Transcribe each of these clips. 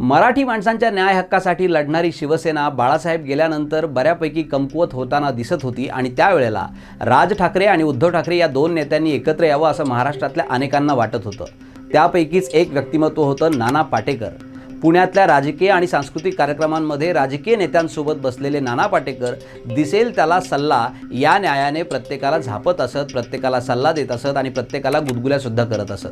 मराठी माणसांच्या न्याय हक्कासाठी लढणारी शिवसेना बाळासाहेब गेल्यानंतर बऱ्यापैकी कमकुवत होताना दिसत होती आणि त्यावेळेला राज ठाकरे आणि उद्धव ठाकरे या दोन नेत्यांनी एकत्र यावं असं महाराष्ट्रातल्या अनेकांना वाटत होतं. त्यापैकीच एक व्यक्तिमत्व होतं नाना पाटेकर. पुण्यातल्या राजकीय आणि सांस्कृतिक कार्यक्रमांमध्ये राजकीय नेत्यांसोबत बसलेले नाना पाटेकर दिसेल त्याला सल्ला या न्यायाने प्रत्येकाला झापत असत प्रत्येकाला सल्ला देत असत आणि प्रत्येकाला गुदगुल्यासुद्धा करत असत.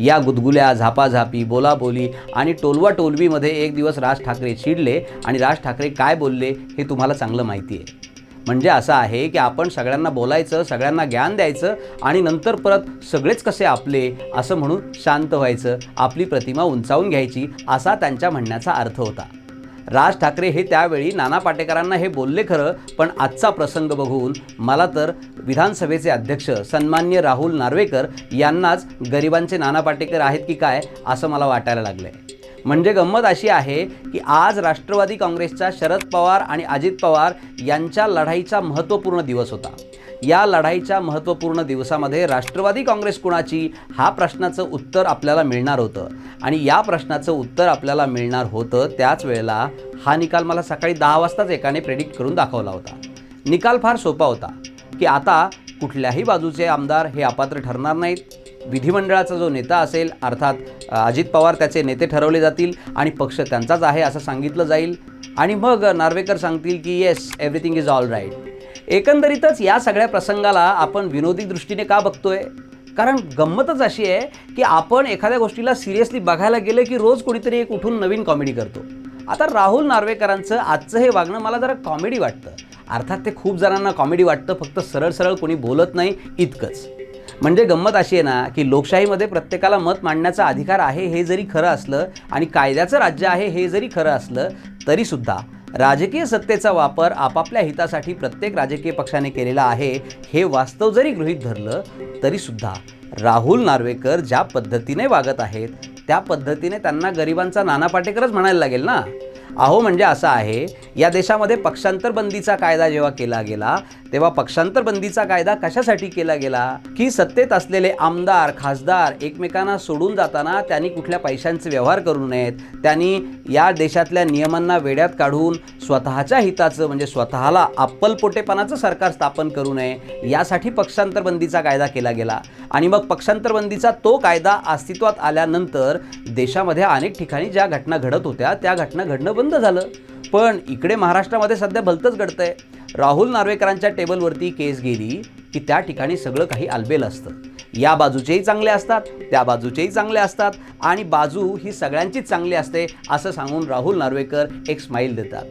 या गुदगुल्या झापाझापी बोलाबोली आणि टोलवा टोलवीमध्ये एक दिवस राज ठाकरे चिडले आणि राज ठाकरे काय बोलले हे तुम्हाला चांगलं माहिती आहे. म्हणजे असं आहे की आपण सगळ्यांना बोलायचं सगळ्यांना ज्ञान द्यायचं आणि नंतर परत सगळेच कसे आपले असं म्हणून शांत व्हायचं आपली प्रतिमा उंचावून घ्यायची असा त्यांच्या म्हणण्याचा अर्थ होता. राज ठाकरे हे त्यावेळी नाना पाटेकरांना हे बोलले खरं पण आजचा प्रसंग बघून मला तर विधानसभेचे अध्यक्ष सन्मान्य राहुल नार्वेकर यांनाच गरिबांचे नाना पाटेकर आहेत की काय असं मला वाटायला लागलं आहे म्हणजे गंमत अशी आहे की आज राष्ट्रवादी काँग्रेसच्या शरद पवार आणि अजित पवार यांच्या लढाईचा महत्त्वपूर्ण दिवस होता. या लढाईच्या महत्त्वपूर्ण दिवसामध्ये राष्ट्रवादी काँग्रेस कुणाची? हा प्रश्नाचं उत्तर आपल्याला मिळणार होतं. आणि या प्रश्नाचं उत्तर आपल्याला मिळणार होतं त्याच वेळेला हा निकाल मला सकाळी दहा वाजताच एकाने प्रेडिक्ट करून दाखवला होता. निकाल फार सोपा होता की आता कुठल्याही बाजूचे आमदार हे अपात्र ठरणार नाहीत. विधिमंडळाचा जो नेता असेल अर्थात अजित पवार त्याचे नेते ठरवले जातील आणि पक्ष त्यांचाच आहे असं सांगितलं जाईल. आणि मग नार्वेकर सांगतील की yes everything is all right एकंदरीतच या सगळ्या प्रसंगाला आपण विनोदी दृष्टीने का बघतोय? कारण गंमतच अशी आहे की आपण एखाद्या गोष्टीला सिरियसली बघायला गेलं की रोज कोणीतरी एक उठून नवीन कॉमेडी करतो. आता राहुल नार्वेकरांचं आजचं हे वागणं मला जरा कॉमेडी वाटतं. अर्थात ते खूप जणांना कॉमेडी वाटतं फक्त सरळ सरळ कोणी बोलत नाही इतकंच. म्हणजे गंमत अशी आहे ना की लोकशाहीमध्ये प्रत्येकाला मत मांडण्याचा अधिकार आहे हे जरी खरं असलं आणि कायद्याचं राज्य आहे हे जरी खरं असलं तरीसुद्धा राजकीय सत्तेचा वापर आपापल्या हितासाठी प्रत्येक राजकीय पक्षाने केलेला आहे हे वास्तव जरी गृहीत धरलं तरीसुद्धा राहुल नार्वेकर ज्या पद्धतीने वागत आहेत त्या पद्धतीने त्यांना गरिबांचा नाना पाटेकरच म्हणायला लागेल ना? अहो म्हणजे असं आहे या देशामध्ये पक्षांतर बंदीचा कायदा जेव्हा केला गेला तेव्हा पक्षांतर बंदीचा कायदा कशासाठी केला गेला? की सत्तेत असलेले आमदार खासदार एकमेकांना सोडून जाताना त्यांनी कुठल्या पैशांचे व्यवहार करू नयेत? त्यांनी या देशातल्या नियमांना वेड्यात काढून स्वतःच्या हिताचं म्हणजे स्वतःला अप्पलपोटेपणाचं सरकार स्थापन करू नये यासाठी पक्षांतर बंदीचा कायदा केला गेला. आणि मग पक्षांतरबंदीचा तो कायदा अस्तित्वात आल्यानंतर देशामध्ये अनेक ठिकाणी ज्या घटना घडत होत्या त्या घटना घडणं बंद झालं. पण इकडे महाराष्ट्रामध्ये सध्या भलतंच घडतंय. राहुल नार्वेकरांच्या टेबलवरती केस गेली की त्या ठिकाणी सगळं काही आलबेल असतं. या बाजूचेही चांगले असतात त्या बाजूचेही चांगले असतात आणि बाजू ही सगळ्यांचीच चांगली असते असं सांगून राहुल नार्वेकर एक स्माईल देतात.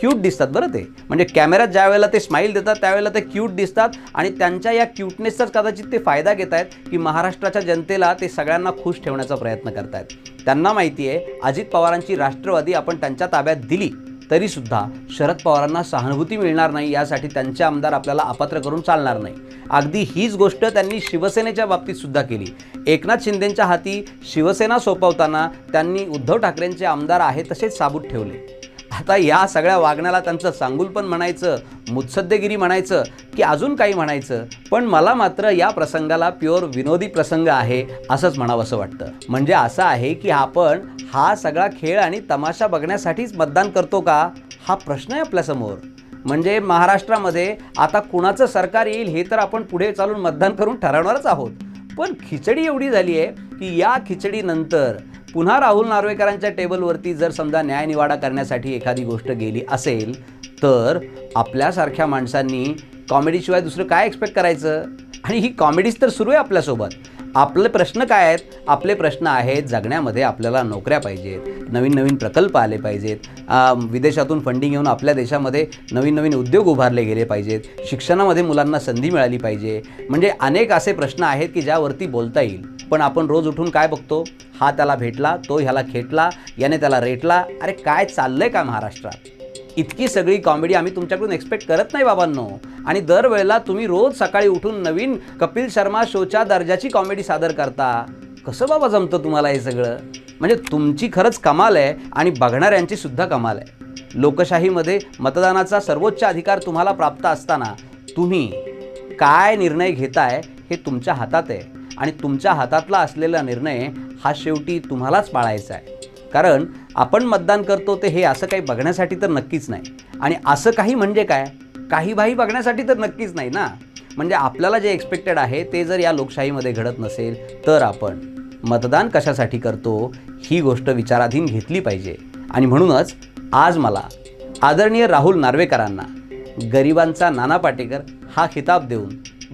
क्यूट दिसतात बरं ते. म्हणजे कॅमेऱ्यात ज्या वेळेला ते स्माईल देतात त्यावेळेला ते क्यूट दिसतात आणि त्यांच्या या क्यूटनेसचाच कदाचित ते फायदा घेत आहेत की महाराष्ट्राच्या जनतेला ते सगळ्यांना खुश ठेवण्याचा प्रयत्न करतायत त्यांना माहिती आहे अजित पवारांची राष्ट्रवादी आपण त्यांच्या ताब्यात दिली तरीसुद्धा शरद पवारांना सहानुभूती मिळणार नाही यासाठी त्यांचे आमदार आपल्याला अपात्र करून चालणार नाही. अगदी हीच गोष्ट त्यांनी शिवसेनेच्या बाबतीत सुद्धा केली. एकनाथ शिंदेंच्या हाती शिवसेना सोपवताना त्यांनी उद्धव ठाकरेंचे आमदार आहे तसेच साबूत ठेवले. आता या सगळ्या वागण्याला त्यांचं सांगुलपण म्हणायचं मुत्सद्देगिरी म्हणायचं की अजून काही म्हणायचं पण मला मात्र या प्रसंगाला प्युअर विनोदी प्रसंग आहे असंच म्हणावंसं वाटतं. म्हणजे असं आहे की आपण हा सगळा खेळ आणि तमाशा बघण्यासाठीच मतदान करतो का? हा प्रश्न आहे आपल्यासमोर म्हणजे महाराष्ट्रामध्ये आता कुणाचं सरकार येईल हे तर आपण पुढे चालून मतदान करून ठरवणारच आहोत. पण खिचडी एवढी झाली आहे की या खिचडीनंतर पुन्हा राहुल नार्वेकरांच्या टेबलवरती जर समजा न्यायनिवाडा करण्यासाठी एखादी गोष्ट गेली असेल तर आपल्यासारख्या माणसांनी कॉमेडीशिवाय दुसरं काय एक्सपेक्ट करायचं? आणि ही कॉमेडीज तर सुरू आहे आपल्यासोबत. आपले प्रश्न काय आहेत? आपले प्रश्न आहेत जगण्यामध्ये आपल्याला नोकऱ्या पाहिजेत नवीन नवीन प्रकल्प आले पाहिजेत विदेशातून फंडिंग येऊन आपल्या देशामध्ये नवीन नवीन उद्योग उभारले गेले पाहिजेत शिक्षणामध्ये मुलांना संधी मिळाली पाहिजे. म्हणजे अनेक असे प्रश्न आहेत की ज्यावरती बोलता येईल. पण आपण रोज उठून काय बघतो? हा त्याला भेटला तो ह्याला खेटला याने त्याला रेटला. अरे काय चाललं आहे का महाराष्ट्रात? इतकी सगळी कॉमेडी आम्ही तुमच्याकडून एक्सपेक्ट करत नाही बाबांनो. आणि दरवेळेला तुम्ही रोज सकाळी उठून नवीन कपिल शर्मा शोच्या दर्जाची कॉमेडी सादर करता. कसं बाबा जमतं तुम्हाला हे सगळं? म्हणजे तुमची खरंच कमाल आहे आणि बघणाऱ्यांची सुद्धा कमाल आहे. लोकशाहीमध्ये मतदानाचा सर्वोच्च अधिकार तुम्हाला प्राप्त असताना तुम्ही काय निर्णय घेताय हे तुमच्या हातात आहे. आणि तुमच्या हातातला असलेला निर्णय हा शेवटी तुम्हालाच पाळायचा आहे. कारण आपण मतदान करतो ते हे असं काही बघण्यासाठी तर नक्कीच नाही. आणि असं काही म्हणजे काय? काही भाई बघण्यासाठी तर नक्कीच नाही ना? म्हणजे आपल्याला जे एक्सपेक्टेड आहे ते जर या लोकशाहीमध्ये घडत नसेल तर आपण मतदान कशासाठी करतो ही गोष्ट विचाराधीन घेतली पाहिजे. आणि म्हणूनच आज मला आदरणीय राहुल नार्वेकरांना गरिबांचा नाना पाटेकर हा खिताब देऊन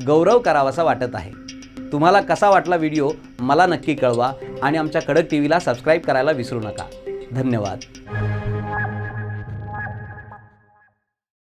गौरव करावासा वाटत आहे. तुम्हाला कसा वाटला व्हिडिओ मला नक्की कळवा आणि आमच्या कडक टी व्हीला सबस्क्राईब करायला विसरू नका. धन्यवाद.